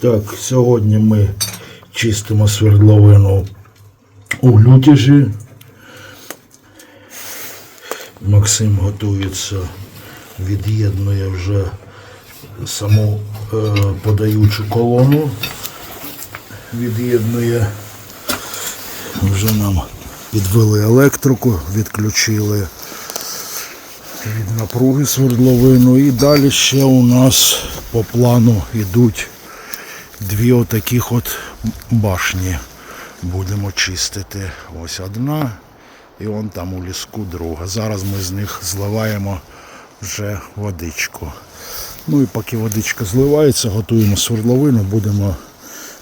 Так, сьогодні ми чистимо свердловину у лютіжі. Максим готується, від'єднує вже саму е, подаючу колону. Від'єднує. Вже нам підвели електрику, відключили від напруги свердловину. І далі ще у нас по плану йдуть дві отаких от башні. Будемо чистити. Ось одна і вон там у ліску друга. Зараз ми з них зливаємо вже водичку. Ну і поки водичка зливається, готуємо свердловину, будемо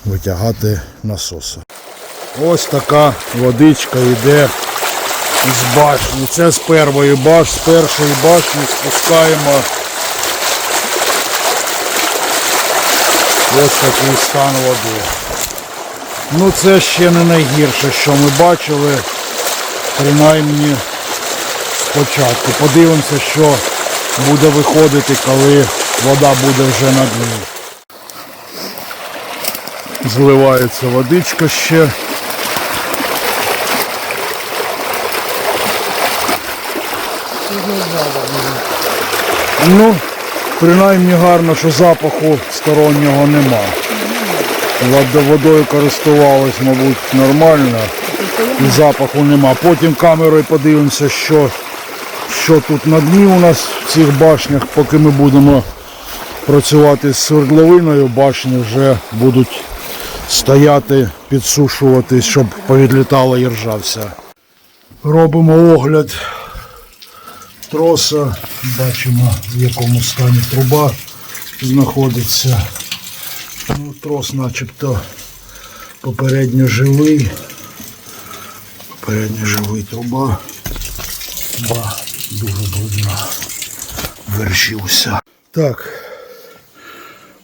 витягати насоси. Ось така водичка йде із башні. Це з першої баш, з першої башні спускаємо. Ось такий стан води. Ну це ще не найгірше, що ми бачили, принаймні спочатку. Подивимося, що буде виходити, коли вода буде вже на дні. Зливається водичка ще. Ну, принаймні гарно, що запаху стороннього нема. Вод- Водою користувались, мабуть, нормально. І запаху нема. Потім камерою подивимося, що, що тут на дні у нас в цих башнях, поки ми будемо працювати з свердловиною, башні вже будуть стояти, підсушуватись, щоб повідлітала і ржався. Робимо огляд троса. Бачимо, в якому стані труба знаходиться. Ну, трос начебто попередньо живий. Попередньо живий труба. Ба, дуже брудна. Вершився. Так.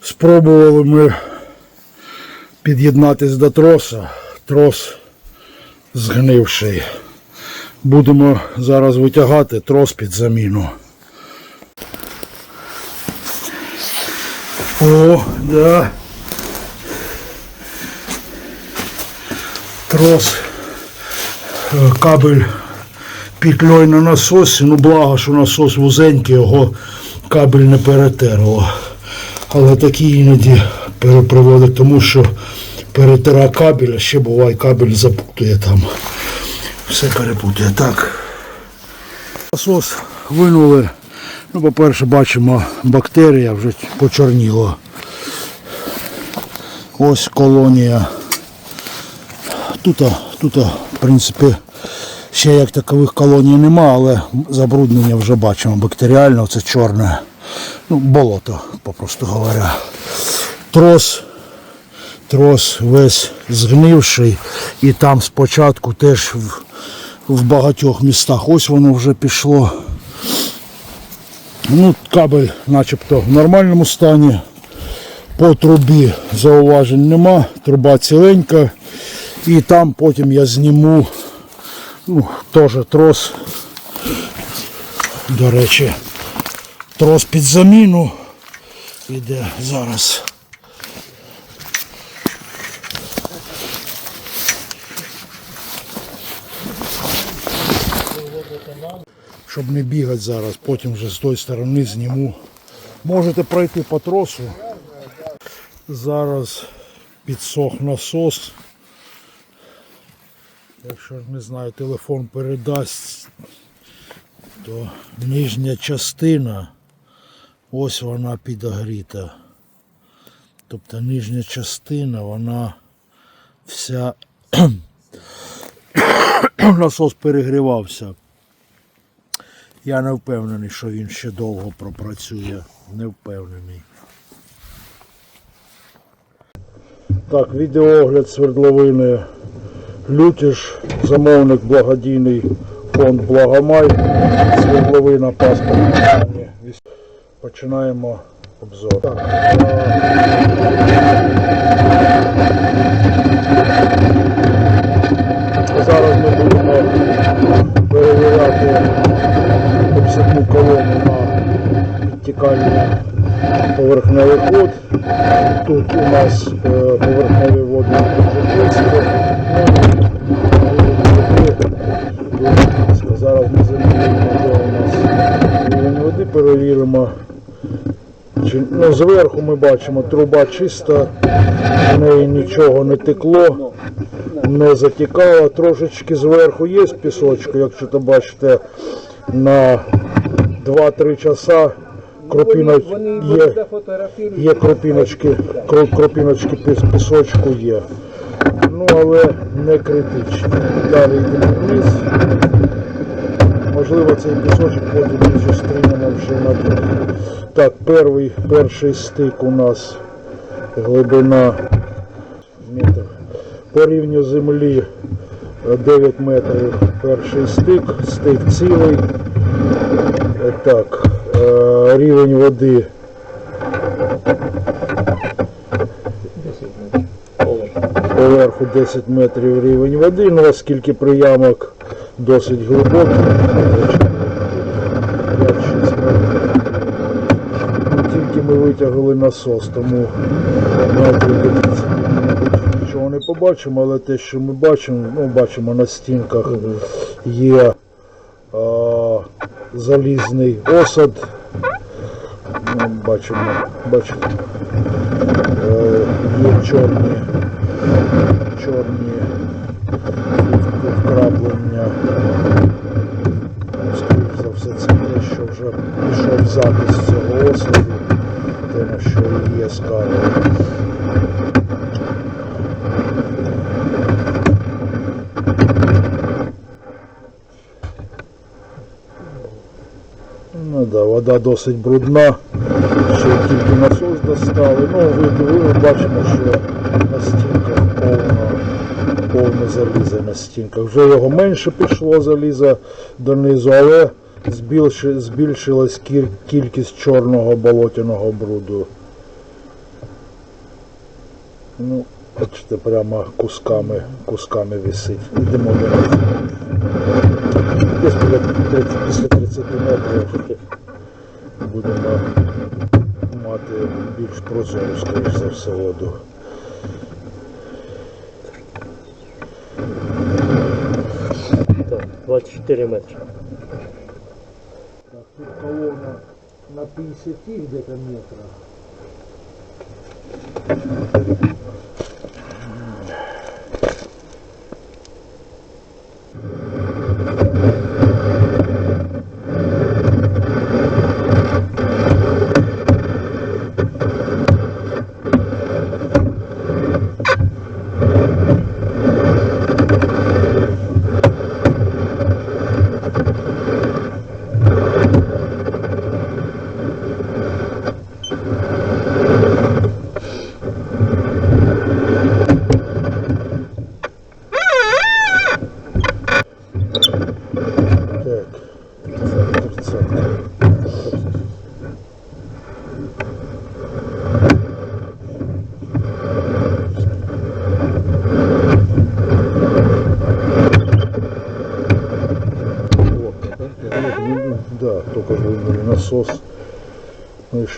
Спробували ми під'єднатись до троса. Трос згнивший. Будемо зараз витягати трос під заміну. О, да. Трос, е, кабель петлею на насосі. Ну благо, що насос вузенький, його кабель не перетерло. Але такі іноді пере- приводить тому, що перетира кабель, а ще буває кабель запутує там. Все перепутує. Так. Насос винули. Ну, по-перше, бачимо, бактерія вже почорніла. Ось колонія. Тут, тут, в принципі, ще як такових колоній нема, але забруднення вже бачимо. Бактеріально це чорне. Ну, болото, попросту говоря. Трос трос весь згнивший і там спочатку теж в багатьох містах. Ось воно вже пішло. Ну, кабель начебто в нормальному стані. По трубі зауважень нема, труба ціленька. І там потім я зніму ну, теж трос. До речі, трос під заміну. Іде зараз. Щоб не бігати зараз, потім вже з тої сторони зніму. Можете пройти по тросу. Зараз підсох насос. Якщо не знаю, телефон передасть, то нижня частина, ось вона підогріта. Тобто нижня частина, вона вся насос перегрівався. Я не впевнений, що він ще довго пропрацює. Не впевнений. Так, відеоогляд свердловини Лютіж, замовник благодійний фонд Благомай, свердловина паспорт. Починаємо обзор. Так, е, зараз ми будемо перевіряти обсадну підтікальний поверхневий ход. Тут у нас е, близько. Ну, і Зараз ми замірюємо, де у нас рівень води, перевіримо. Ну, зверху ми бачимо, труба чиста, в неї нічого не текло, не затікало. Трошечки зверху є пісочку, якщо то бачите, на 2-3 часа кропіна є. Є кропіночки, кропіночки пісочку є. Ну, але не критично. Далі йдемо вниз. Можливо, цей пісочок потім ми зустрінемо вже на дні. Так, перший, перший стик у нас глибина метр. По рівню землі е, 9 метрів перший стик, стик цілий. Е, Так, е, рівень води. Поверху 10 метрів рівень води, ну оскільки приямок досить глибокий, 5-6 метрів. Ну, тільки ми витягли насос, тому нічого не побачимо, але те, що ми бачимо, ну бачимо на стінках є а, залізний осад. Ну, бачимо, бачимо, е, є чорні чорні вкраплення. Ну, Скоріш за все це те, що вже пішов запис цього те на що є скарга. Ну да, вода досить брудна, ще тільки насос достали. Ну, ви, ви бачимо, що на стінках повно, повне залізо на стінках. Вже його менше пішло заліза донизу, але збільшилась кількість чорного болотяного бруду. Ну, бачите, прямо кусками, кусками висить. Йдемо донизу. Десь після 30 метрів будемо мати більш прозору, скоріш за все, воду. Так, 24 метри. Так, тут колонна на 50 где-то метрах.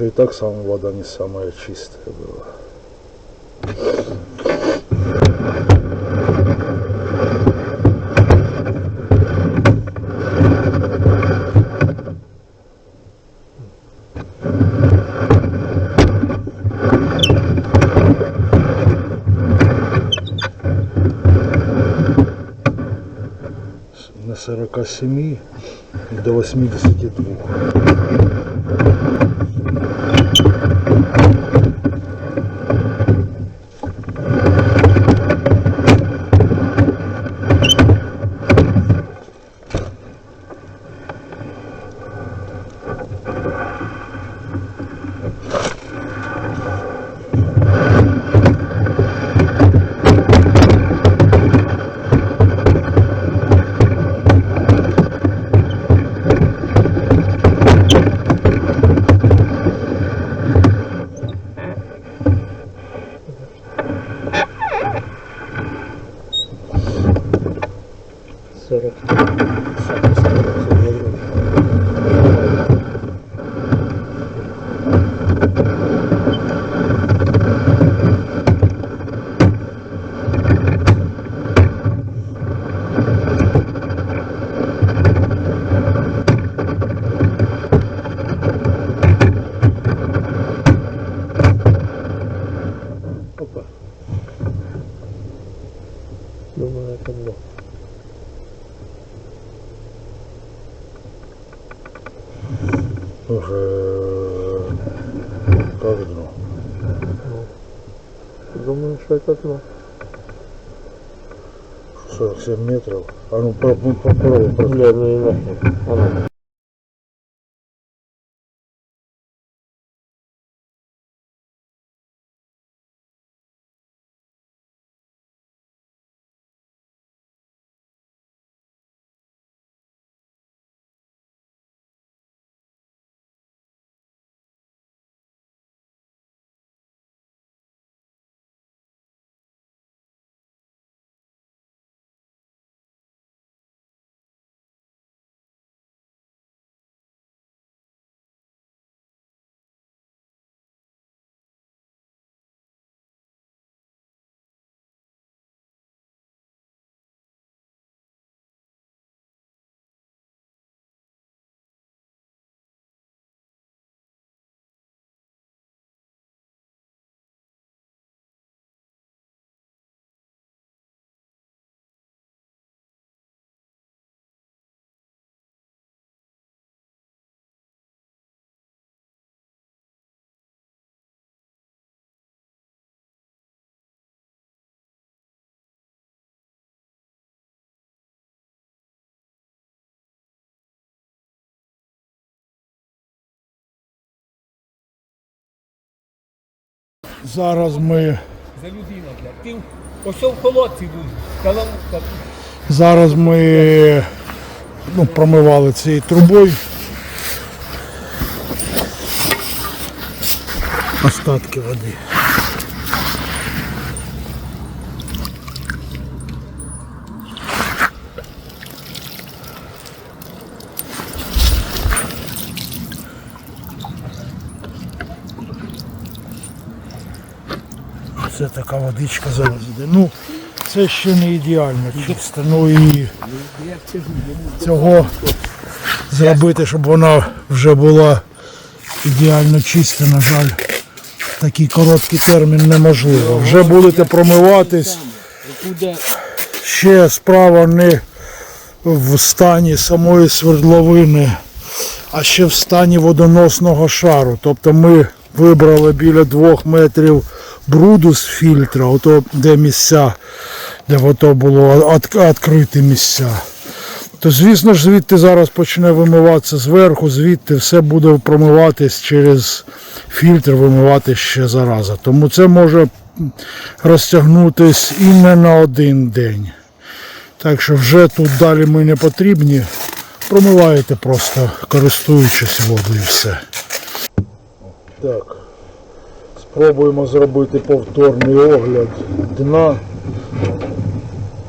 Еще и так сама вода не самая чистая была. на 47 до 82. Уже как дно? Думаю, що це дно. 47 метров. А ну по- по- попробуй. по- Бля, ну нахер. Зараз ми За людина, блядь. Ти ось в колодці був. Зараз ми ну, промивали цією трубою. Остатки води. Це така водичка зараз іде. Ну, це ще не ідеально чисто. Ну і цього зробити, щоб вона вже була ідеально чиста, на жаль, такий короткий термін неможливо. Вже будете промиватись. Ще справа не в стані самої свердловини, а ще в стані водоносного шару. Тобто ми вибрали біля двох метрів бруду з фільтра, ото де місця, де ото було від- відкриті місця. То звісно ж звідти зараз почне вимиватися зверху, звідти все буде промиватись через фільтр, вимивати ще зараза. Тому це може розтягнутись і не на один день. Так що вже тут далі ми не потрібні. Промиваєте просто користуючись водою і все. Так. Спробуємо зробити повторний огляд дна.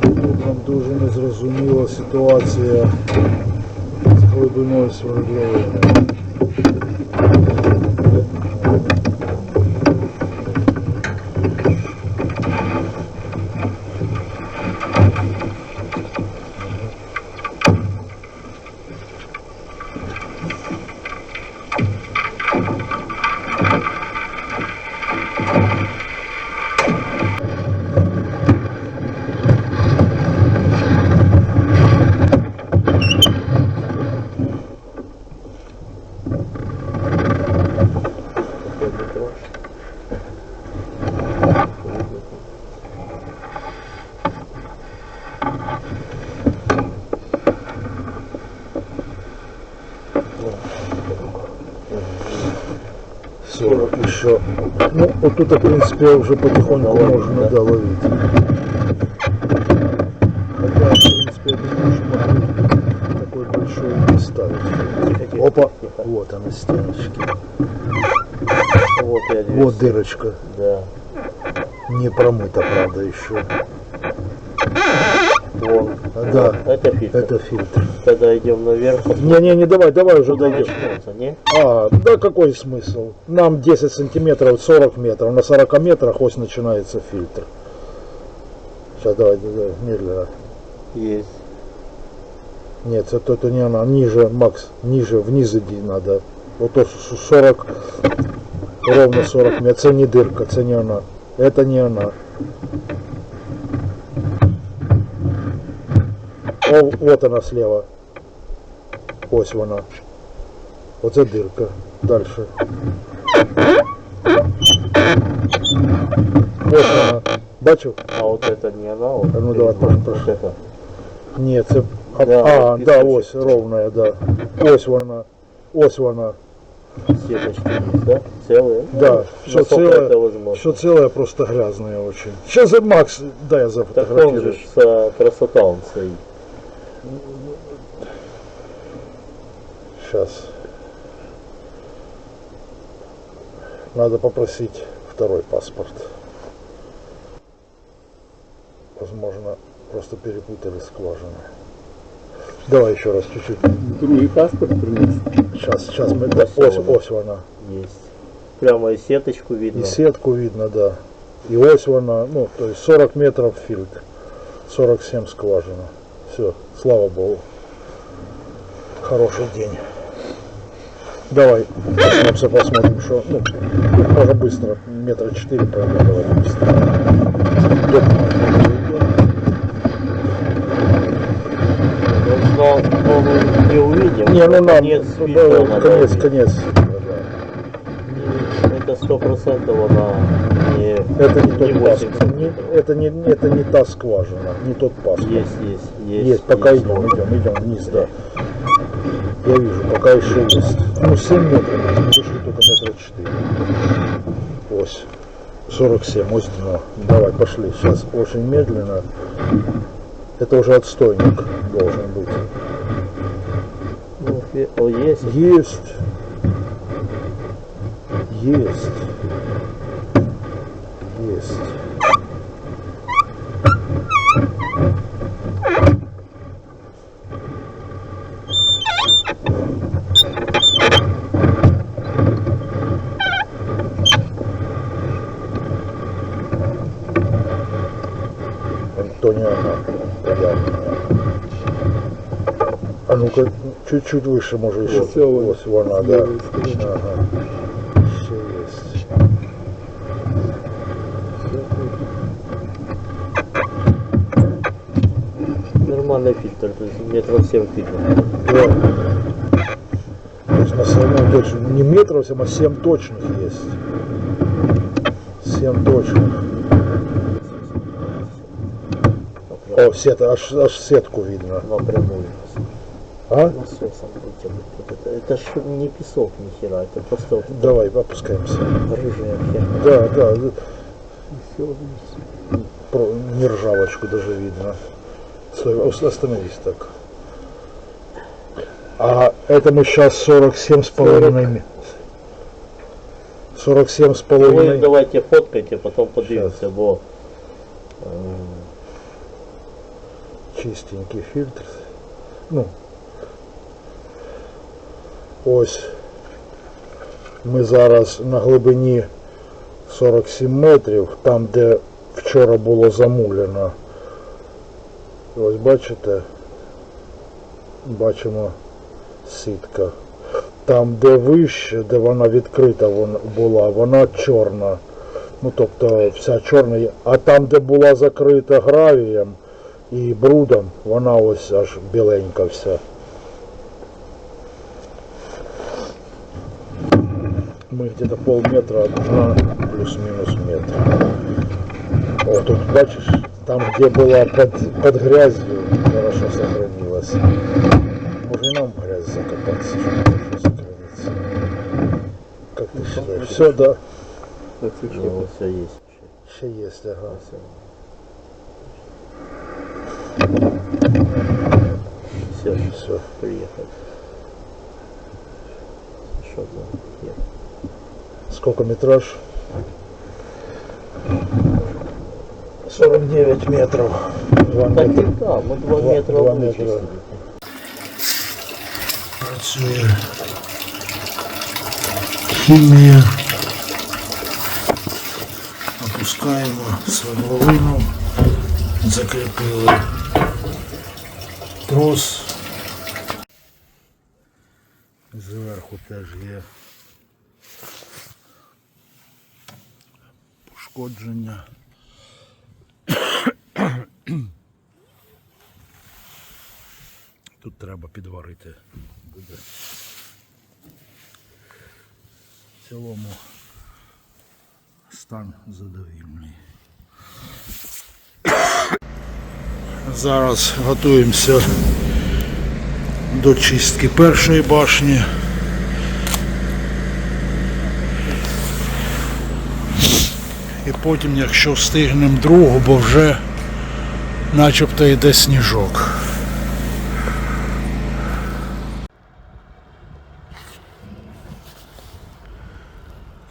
Тут нам дуже незрозуміла ситуація з глибиною свердловини. Сорок еще. Ну, вот тут, в принципе, уже потихоньку можно доловить. Хотя, в принципе, я думаю, что такой большой не ставить. Опа, вот она стеночки. Вот я Вот дырочка. Да. Не промыта, правда, еще. Вон. Да, Это фильтр. это фильтр. Когда идем наверх, Не-не, не давай, давай уже дойдем. не? А, да какой смысл? Нам 10 сантиметров, 40 метров. На 40 метрах ось начинается фильтр. Сейчас давай, давай, медленно. Есть. Нет, это, это не она. Ниже, Макс, ниже, вниз иди надо. Вот то с- 40, ровно 40 метров. Это не дырка, это не она. Это не она. О, вот она слева. Ось вона. Оце дирка. Далі. Ось вона. Бачив? А вот это не она? Вот, А ну давай, вот, прошу. вот это. Ні, це. А, Да, а от да, пісочок. ось, ровна, да. Ось вона. Ось вона. Сеточки есть, да? Целые? Да, Ну, все насколько целое, это возможно. все целое, просто грязное очень. Сейчас, Макс, дай я Так он зафотографирую. же ж, а, красота он стоит. Сейчас. Надо попросить второй паспорт. Возможно, просто перепутали скважины. Давай еще раз чуть-чуть. Другий паспорт приніс. Сейчас, сейчас мы... да, Ось ось вона. Есть. Прямо и сеточку видно. И сетку видно, да. И ось вона, ну, то есть 40 метров фильтр. 47 скважина. Все, слава богу. Хороший день. Давай, вернемся, посмотрим, что... Ну, можно быстро, метра 4 пройдем, давай быстро. Но, но мы не увидим. Не, ну нам, Нет, ну, света да, конец, конец. Это сто процентов она не, Это не тот не. 80 Не- это, не, это не та скважина, не тот паспорт. Есть, есть, есть. Есть, пока есть. идем, идем, идем вниз, да. Я вижу, пока еще есть. Ну, 7 метров, вышли только метра 4. Ось. 47, ось дно. Давай, пошли. Сейчас очень медленно. Это уже отстойник должен быть. Ну, есть. Есть. Есть. Есть. А ну-ка, чуть-чуть выше, может, еще. Ось вона, З да. Ага. Ще есть. Нормальный фильтр, то есть метров 7 фильтр. Да. То есть на самом точно, не метров 7, а 7 точных есть. 7 точных. О, сета, аж, аж сетку видно. Напрямую. А? Насосом. Вот Это, это ж не песок ни хера, это просто вот Давай, опускаемся. рыжая херня. Да, да. Про, нержавочку даже видно. Стой, ос- остановись так. А это мы сейчас 47 с половиной. ме- 47 с Ну, вы половиной. давайте фоткайте, потом подивимося, бо чистенький фільтр. Ну, ось ми зараз на глибині 47 метрів, там де вчора було замулено. Ось бачите, бачимо сітка. Там, де вище, де вона відкрита була, вона чорна. Ну тобто вся чорна, а там, де була закрита гравієм, і брудом, вона ось аж біленька вся. Мы где-то полметра от дна, плюс-минус метр. О, тут бачишь, там где была под, под грязью, хорошо сохранилась. Может и нам грязь закопаться, чтобы хорошо сохраниться. Как ты считаешь? Все, да. Ну, все є. Ще есть, ага. Все, Все. Що за хер? Сколько метраж? 49 метров. Два Так, метра. да, ми 2 Два- метри два обличчя метра. сидимо. Працює хімія. Опускаємо свердловину, закріпили трос. Зверху теж є Пошкодження. Тут треба підварити буде. В цілому стан задовільний. Зараз готуємося до чистки першої башні. І потім, якщо встигнемо другу, бо вже начебто йде сніжок.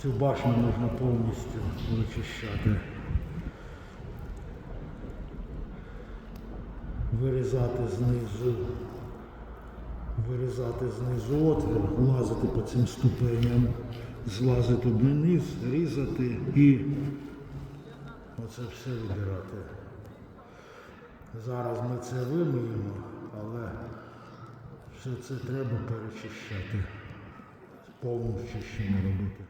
Цю башню можна повністю вичищати. Вирізати знизу, вирізати знизу отвір, лазити по цим ступеням, злазити вниз, різати і оце все вибирати. Зараз ми це вимиємо, але все це треба перечищати. Повну чищення робити.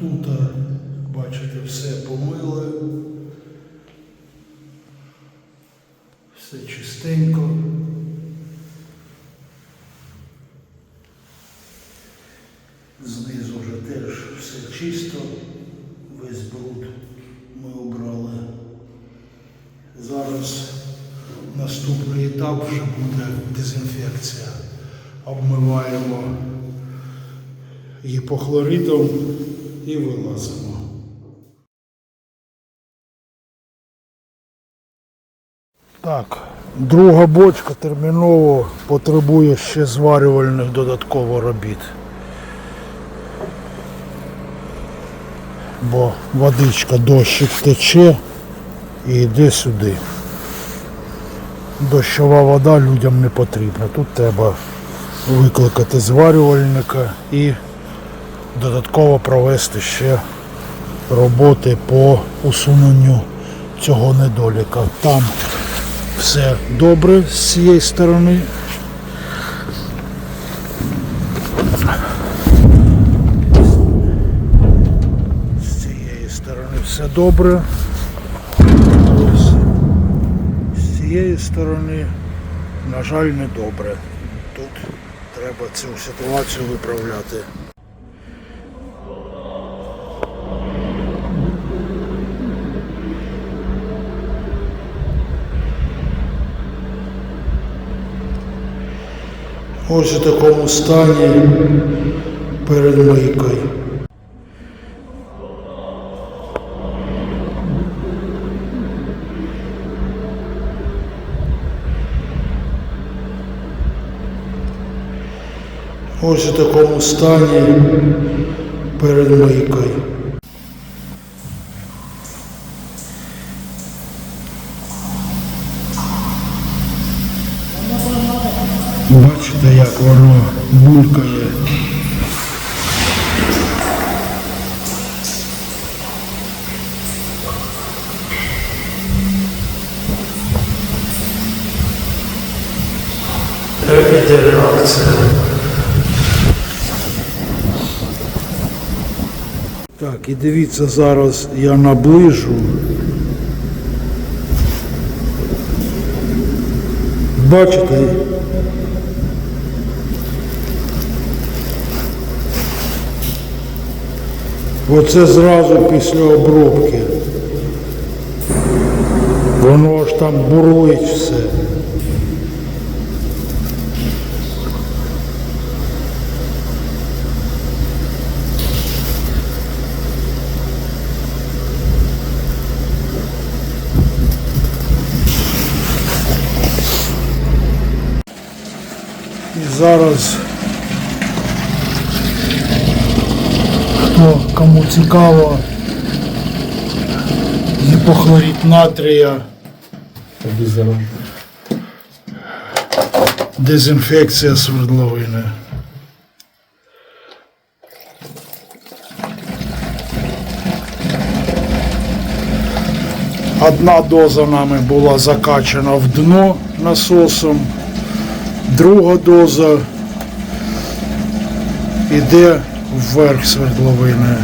Тут, бачите, все помили. Все чистенько. Знизу вже теж все чисто, весь бруд ми обрали. Зараз наступний етап вже буде дезінфекція. Обмиваємо гіпохлоридом і вилазимо. Так, друга бочка терміново потребує ще зварювальних додатково робіт. Бо водичка дощик тече і йде сюди. Дощова вода людям не потрібна. Тут треба викликати зварювальника і додатково провести ще роботи по усуненню цього недоліка. Там все добре з цієї сторони. З цієї сторони все добре. Ось. З цієї сторони, на жаль, не добре. Тут треба цю ситуацію виправляти. Ось у такому стані перед мийкою. Ось у такому стані перед мийкою. Бачите, як воно булькає. Як реакція? Так, і дивіться, зараз я наближу. Бачите? Оце зразу після обробки. Воно ж там бурлить все. Зараз. Хто кому цікаво, гіпохлорид натрія, дезінфекція свердловини. Одна доза нами була закачана в дно насосом, Друга доза йде вверх свердловини.